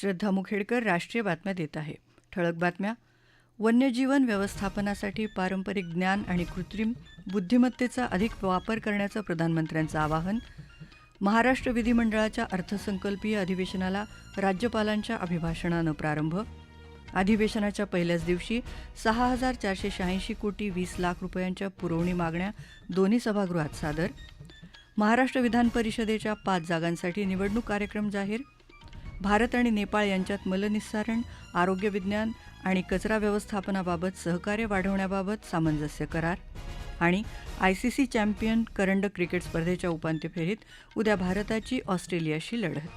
श्रद्धा मुखेडकर राष्ट्रीय बातम्या देत आहे. ठळक बातम्या. वन्यजीवन व्यवस्थापनासाठी पारंपरिक ज्ञान आणि कृत्रिम बुद्धिमत्तेचा अधिक वापर करण्याचं प्रधानमंत्र्यांचं आवाहन. महाराष्ट्र विधिमंडळाच्या अर्थसंकल्पीय अधिवेशनाला राज्यपालांच्या अभिभाषणानं प्रारंभ. अधिवेशनाच्या पहिल्याच दिवशी सहा हजार चारशे शहाऐंशी कोटी वीस लाख रुपयांच्या पुरवणी मागण्या दोन्ही सभागृहात सादर. महाराष्ट्र विधान परिषदेच्या पाच जागांसाठी निवडणूक कार्यक्रम जाहीर. भारत आणि नेपाळ यांच्यात मलनिस्सारण आरोग्य विज्ञान आणि कचरा व्यवस्थापनाबाबत सहकार्य वाढवण्याबाबत सामंजस्य करार आणि आयसीसी चॅम्पियन करंडक क्रिकेट स्पर्धेच्या उपांत्य फेरीत उद्या भारताची ऑस्ट्रेलियाशी लढत.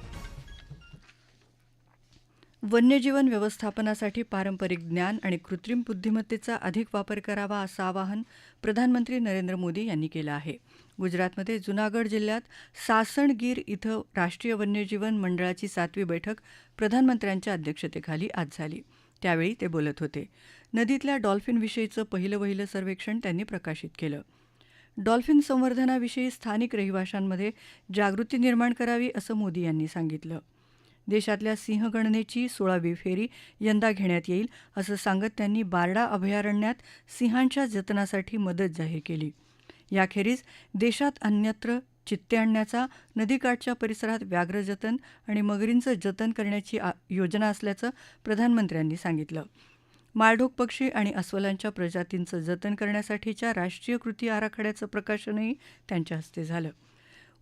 वन्यजीवन व्यवस्थापनासाठी पारंपरिक ज्ञान आणि कृत्रिम बुद्धिमत्तेचा अधिक वापर करावा असं आवाहन प्रधानमंत्री नरेंद्र मोदी यांनी केलं आहे. गुजरातमध्ये जुनागड जिल्ह्यात सासणगीर इथं राष्ट्रीय वन्यजीवन मंडळाची सातवी बैठक प्रधानमंत्र्यांच्या अध्यक्षतेखाली आज झाली. त्यावेळी ते बोलत होते. नदीतल्या डॉल्फिनविषयीचं पहिलं वहिलं सर्वेक्षण त्यांनी प्रकाशित केलं. डॉल्फिन संवर्धनाविषयी स्थानिक रहिवाशांमध्ये जागृती निर्माण करावी असं मोदी यांनी सांगितलं. देशातल्या सिंहगणनेची सोळावी फेरी यंदा घेण्यात येईल असं सांगत त्यांनी बारडा अभयारण्यात सिंहांच्या जतनासाठी मदत जाहीर केली. याखेरीज देशात अन्यत्र चित्ते आणण्याचा नदीकाठच्या परिसरात व्याघ्र जतन आणि मगरींचं जतन करण्याची योजना असल्याचं प्रधानमंत्र्यांनी सांगितलं. माळढोक पक्षी आणि अस्वलांच्या प्रजातींचं जतन करण्यासाठीच्या राष्ट्रीय कृती आराखड्याचं प्रकाशनही त्यांच्या हस्ते झालं.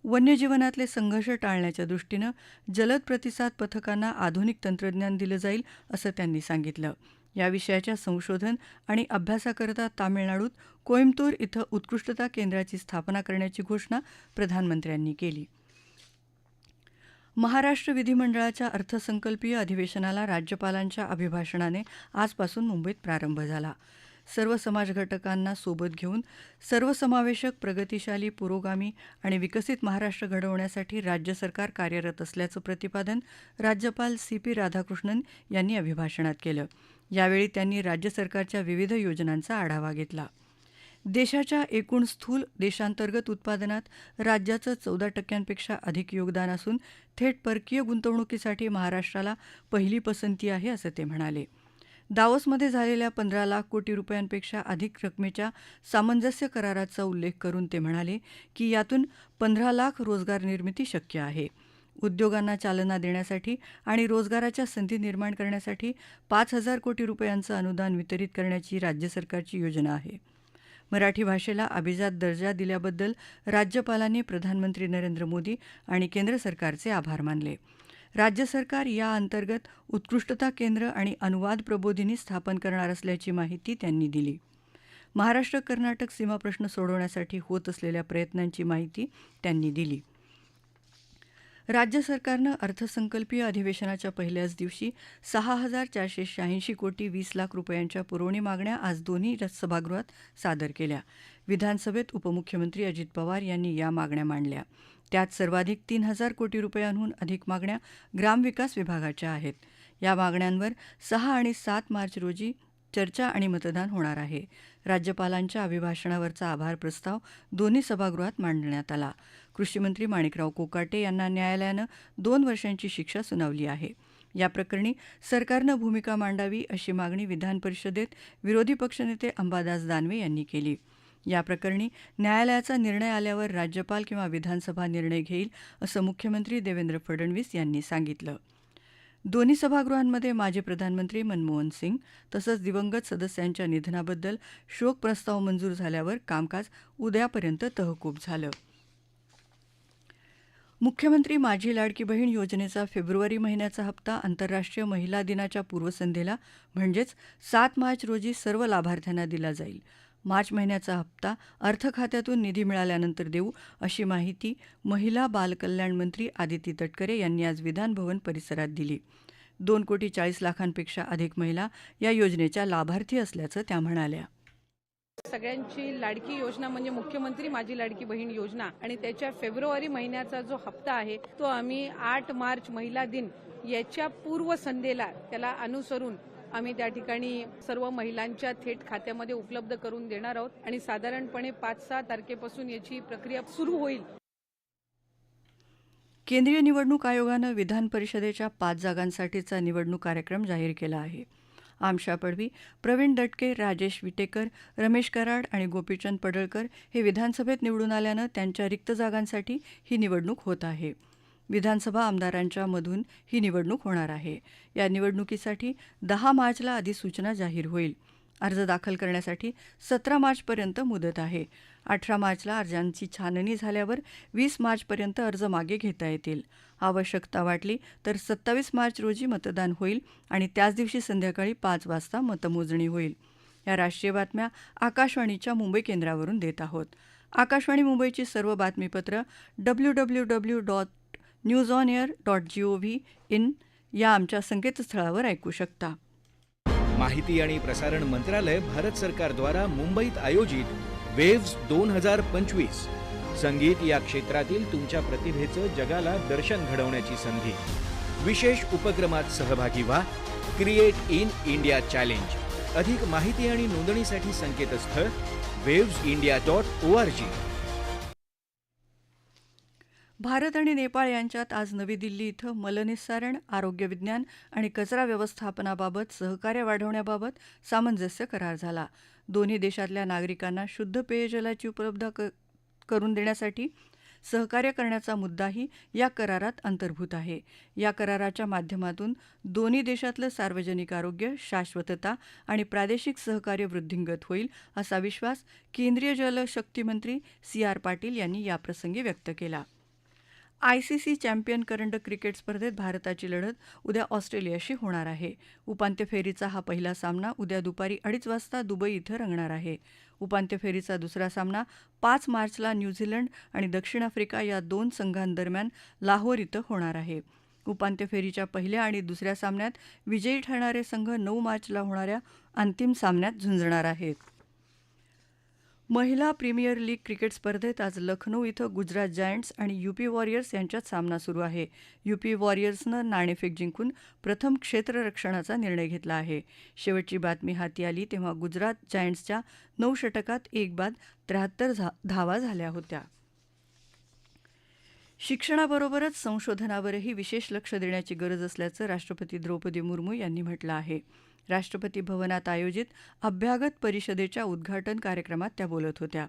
वन्यजीवनातले संघर्ष टाळण्याच्या दृष्टीनं जलद प्रतिसाद पथकांना आधुनिक तंत्रज्ञान दिलं जाईल असं त्यांनी सांगितलं. या विषयाच्या संशोधन आणि अभ्यासाकरता तामिळनाडूत कोईमतूर इथं उत्कृष्टता केंद्राची स्थापना करण्याची घोषणा प्रधानमंत्र्यांनी केली. महाराष्ट्र विधिमंडळाच्या अर्थसंकल्पीय अधिवेशनाला राज्यपालांच्या अभिभाषणाने आजपासून मुंबईत प्रारंभ झाला. सर्व समाज घटकांना सोबत घेऊन सर्वसमावेशक प्रगतिशाली पुरोगामी आणि विकसित महाराष्ट्र घडवण्यासाठी राज्य सरकार कार्यरत असल्याचं प्रतिपादन राज्यपाल सी पी राधाकृष्णन यांनी अभिभाषणात केलं. यावेळी त्यांनी राज्य सरकारच्या विविध योजनांचा आढावा घेतला. देशाच्या एकूण स्थूल देशांतर्गत उत्पादनात राज्याचं चौदा टक्क्यांपेक्षा अधिक योगदान असून थेट परकीय गुंतवणुकीसाठी महाराष्ट्राला पहिली पसंती आहे असं ते म्हणाले. दावोसमध्ये झालेल्या पंधरा लाख कोटी रुपयांपेक्षा अधिक रकमेच्या सामंजस्य कराराचा उल्लेख करून ते म्हणाले की यातून पंधरा लाख रोजगार निर्मिती शक्य आहे. उद्योगांना चालना देण्यासाठी आणि रोजगाराच्या संधी निर्माण करण्यासाठी पाच हजार कोटी रुपयांचं अनुदान वितरित करण्याची राज्य सरकारची योजना आहे. मराठी भाषेला अभिजात दर्जा दिल्याबद्दल राज्यपालांनी प्रधानमंत्री नरेंद्र मोदी आणि केंद्र सरकारचे आभार मानले. राज्य सरकार या अंतर्गत उत्कृष्टता केंद्र आणि अनुवाद प्रबोधिनी स्थापन करणार असल्याची माहिती त्यांनी दिली. महाराष्ट्र कर्नाटक सीमाप्रश्न सोडवण्यासाठी होत असलेल्या प्रयत्नांची माहिती त्यांनी दिली. राज्य सरकारनं अर्थसंकल्पीय अधिवेशनाच्या पहिल्याच दिवशी सहा हजार चारशे शहाऐंशी कोटी वीस लाख रुपयांच्या पुरवणी मागण्या आज दोन्ही सभागृहात सादर केल्या. विधानसभेत उपमुख्यमंत्री अजित पवार यांनी या मागण्या मांडल्या. त्यात सर्वाधिक तीन हजार कोटी रुपयांहून अधिक मागण्या ग्रामविकास विभागाच्या आहेत. या मागण्यांवर सहा आणि सात मार्च रोजी चर्चा आणि मतदान होणार आहे. राज्यपालांच्या अभिभाषणावरचा आभार प्रस्ताव दोन्ही सभागृहात मांडण्यात आला. कृषीमंत्री माणिकराव कोकाटे यांना न्यायालयानं दोन वर्षांची शिक्षा सुनावली आहे. या प्रकरणी सरकारनं भूमिका मांडावी अशी मागणी विधान परिषदेत विरोधी पक्षनेते अंबादास दानवे यांनी केली. या प्रकरणी न्यायालयाचा निर्णय आल्यावर राज्यपाल किंवा विधानसभा निर्णय घेईल असं मुख्यमंत्री देवेंद्र फडणवीस यांनी सांगितलं. दोन्ही सभागृहांमध्ये माजी प्रधानमंत्री मनमोहन सिंग तसंच दिवंगत सदस्यांच्या निधनाबद्दल शोक प्रस्ताव मंजूर झाल्यावर कामकाज उद्यापर्यंत तहकूब झालं. मुख्यमंत्री माझी लाडकी बहीण योजनेचा फेब्रुवारी महिन्याचा हप्ता आंतरराष्ट्रीय महिला दिनाच्या पूर्वसंध्येला म्हणजेच सात मार्च रोजी सर्व लाभार्थ्यांना दिला जाईल. मार्च महिन्याचा हप्ता अर्थ खात्यातून निधी मिळाल्यानंतर देऊ अशी माहिती महिला बालकल्याण मंत्री आदिती तटकरे यांनी आज विधानभवन परिसरात दिली. दोन कोटी चाळीस लाखांपेक्षा अधिक महिला या योजनेच्या लाभार्थी असल्याचं त्या म्हणाल्या. सगळ्यांची लाडकी योजना म्हणजे मुख्यमंत्री माझी लाडकी बहीण योजना आणि त्याच्या फेब्रुवारी महिन्याचा जो हप्ता आहे तो आम्ही आठ मार्च महिला दिन याच्या पूर्वसंध्येला त्याला अनुसरून आम्ही त्या ठिकाणी सर्व महिलांच्या थेट खात्यामध्ये उपलब्ध करून देणार आहोत आणि साधारणपणे पाच सहा तारखेपासून याची प्रक्रिया सुरू होईल. केंद्रीय निवडणूक आयोगानं विधान परिषदेच्या पाच जागांसाठीचा निवडणूक कार्यक्रम जाहीर केला आहे. आमशा पडवी प्रवीण दटके राजेश विटेकर रमेश कराड आणि गोपीचंद पडळकर हे विधानसभेत निवडून आल्यानं त्यांच्या रिक्त जागांसाठी ही निवडणूक होत आहे. विधानसभा आमदारांच्या मधून ही निवडणूक होणार आहे. या निवडणुकीसाठी दहा मार्चला अधिसूचना जाहीर होईल. अर्ज दाखल करण्यासाठी सतरा मार्चपर्यंत मुदत आहे. अठरा मार्चला अर्जांची छाननी झाल्यावर वीस मार्चपर्यंत अर्ज मागे घेता येतील. आवश्यकता वाटली तर सत्तावीस मार्च रोजी मतदान होईल आणि त्याच दिवशी संध्याकाळी पाच वाजता मतमोजणी होईल. या राष्ट्रीय बातम्या आकाशवाणीच्या मुंबई केंद्रावरून देत आहोत. आकाशवाणी मुंबईची सर्व बातमीपत्र W W W dot news on air dot G O V in या आमच्या संकेतस्थळावर ऐकू शकता. माहिती आणि प्रसारण मंत्रालय भारत सरकारद्वारा मुंबईत आयोजित वेव्स दोन हजार पंचवीस. संगीत या क्षेत्रातील तुमच्या प्रतिभेचं जगाला दर्शन घडवण्याची संधी. विशेष उपक्रमात सहभागी व्हा. क्रिएट इन इंडिया चॅलेंज अधिक माहिती आणि नोंदणीसाठी संकेतस्थळ waves India dot O R G. Bharat आणि नेपाळ यांच्यात आज नवी दिल्ली इथं मलनिस्सारण आरोग्य विज्ञान आणि कचरा व्यवस्थापनाबाबत सहकार्य वाढवण्याबाबत सामंजस्य करार झाला. दोन्ही देशातल्या नागरिकांना शुद्ध पेयजलाची उपलब्ध क करून देण्यासाठी सहकार्य करण्याचा मुद्दाही या करारात अंतर्भूत आहे. या कराराच्या माध्यमातून दोन्ही देशातलं सार्वजनिक आरोग्य शाश्वतता आणि प्रादेशिक सहकार्य वृद्धिंगत होईल असा विश्वास केंद्रीय जलशक्ती मंत्री सी आर पाटील यांनी याप्रसंगी व्यक्त केला. आयसीसी चॅम्पियन करंडक क्रिकेट स्पर्धेत भारताची लढत उद्या ऑस्ट्रेलियाशी होणार आहे. उपांत्य फेरीचा हा पहिला सामना उद्या दुपारी अडीच वाजता दुबई इथं रंगणार आहे. उपांत्य फेरीचा दुसरा सामना पाच मार्चला न्यूझीलंड आणि दक्षिण आफ्रिका या दोन संघांदरम्यान लाहोर इथं होणार आहे. उपांत्य फेरीच्या पहिल्या आणि दुसऱ्या सामन्यात विजयी ठरणारे संघ नऊ मार्चला होणाऱ्या अंतिम सामन्यात झुंजणार आहेत. महिला प्रीमियर लीग क्रिकेट स्पर्धेत आज लखनौ इथं गुजरात जायंट्स आणि युपी वॉरियर्स यांच्यात सामना सुरू आहे. युपी वॉरियर्सनं नाणेफेक जिंकून प्रथम क्षेत्ररक्षणाचा निर्णय घेतला आहे. शेवटची बातमी हाती आली तेव्हा गुजरात जायंट्सच्या नऊ षटकात एक बाद त्र्याहत्तर धावा झाल्या होत्या. शिक्षणाबरोबरच संशोधनावरही विशेष लक्ष देण्याची गरज असल्याचं राष्ट्रपती द्रौपदी मुर्मू यांनी म्हटलं आहे. राष्ट्रपती भवनात आयोजित अभ्यागत परिषदेच्या उद्घाटन कार्यक्रमात त्या बोलत होत्या.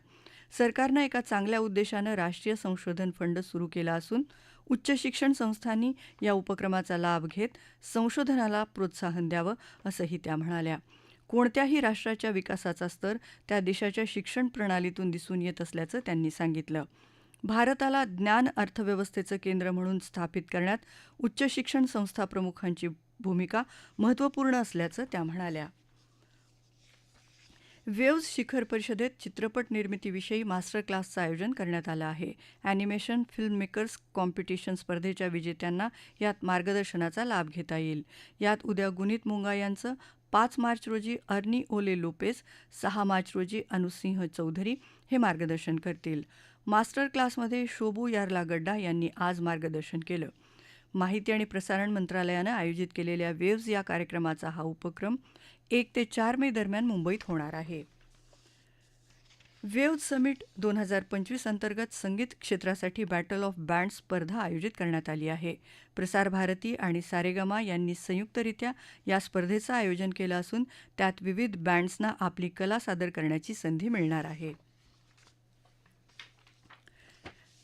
सरकारनं एका चांगल्या उद्देशानं राष्ट्रीय संशोधन फंड सुरू केला असून उच्च शिक्षण संस्थांनी या उपक्रमाचा लाभ घेत संशोधनाला प्रोत्साहन द्यावं असंही त्या म्हणाल्या. कोणत्याही राष्ट्राच्या विकासाचा स्तर त्या देशाच्या शिक्षण प्रणालीतून दिसून येत असल्याचं त्यांनी सांगितलं. भारताला ज्ञान अर्थव्यवस्थेचं केंद्र म्हणून स्थापित करण्यात उच्च शिक्षण संस्था प्रमुखांची भूमिका महत्त्वपूर्ण असल्याचं त्या म्हणाल्या. वेव्ज शिखर परिषदेत चित्रपट निर्मितीविषयी मास्टर क्लासचं आयोजन करण्यात आलं आहे. अॅनिमेशन फिल्म मेकर्स कॉम्पिटिशन स्पर्धेच्या विजेत्यांना यात मार्गदर्शनाचा लाभ घेता येईल. यात उद्या गुनीत मुंगा यांचं पाच मार्च रोजी अर्नी ओले लोपेस सहा मार्च रोजी अनुसिंह चौधरी हे मार्गदर्शन करतील. मास्टर क्लासमध्ये शोभू यार्लागड्डा यांनी आज मार्गदर्शन केलं. माहिती आणि प्रसारण मंत्रालयानं आयोजित केलेल्या वेव्ज या कार्यक्रमाचा हा उपक्रम एक ते चार मे दरम्यान मुंबईत होणार आहे. वेव्ज समिट दोन हजार पंचवीस अंतर्गत संगीत क्षेत्रासाठी बॅटल ऑफ बँड स्पर्धा आयोजित करण्यात आली आहे. प्रसार भारती आणि सारेगमा यांनी संयुक्तरित्या या स्पर्धेचं आयोजन केलं असून त्यात विविध बँड्सना आपली कला सादर करण्याची संधी मिळणार आहे.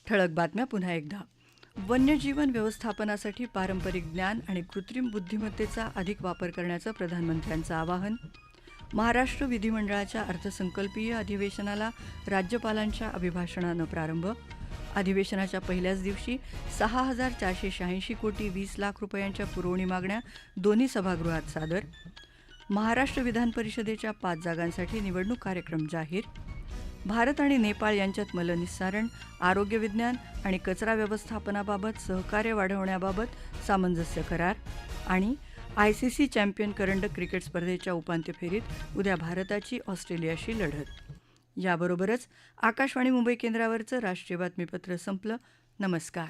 ठळक बातम्या पुन्हा एकदा. वन्यजीवन व्यवस्थापनासाठी पारंपरिक ज्ञान आणि कृत्रिम बुद्धिमत्तेचा अधिक वापर करण्याचं प्रधानमंत्र्यांचं आवाहन. महाराष्ट्र विधिमंडळाच्या अर्थसंकल्पीय अधिवेशनाला राज्यपालांच्या अभिभाषणानं प्रारंभ. अधिवेशनाच्या पहिल्याच दिवशी सहा हजार चारशे शहाऐंशी कोटी वीस लाख रुपयांच्या पुरवणी मागण्या दोन्ही सभागृहात सादर. महाराष्ट्र विधान परिषदेच्या पाच जागांसाठी निवडणूक कार्यक्रम जाहीर. भारत आणि नेपाळ यांच्यात मलनिस्सारण आरोग्य विज्ञान आणि कचरा व्यवस्थापनाबाबत सहकार्य वाढवण्याबाबत सामंजस्य करार आणि आयसीसी चॅम्पियन करंडक क्रिकेट स्पर्धेच्या उपांत्य फेरीत उद्या भारताची ऑस्ट्रेलियाशी लढत. याबरोबरच आकाशवाणी मुंबई केंद्रावरचं राष्ट्रीय बातमीपत्र संपलं. नमस्कार.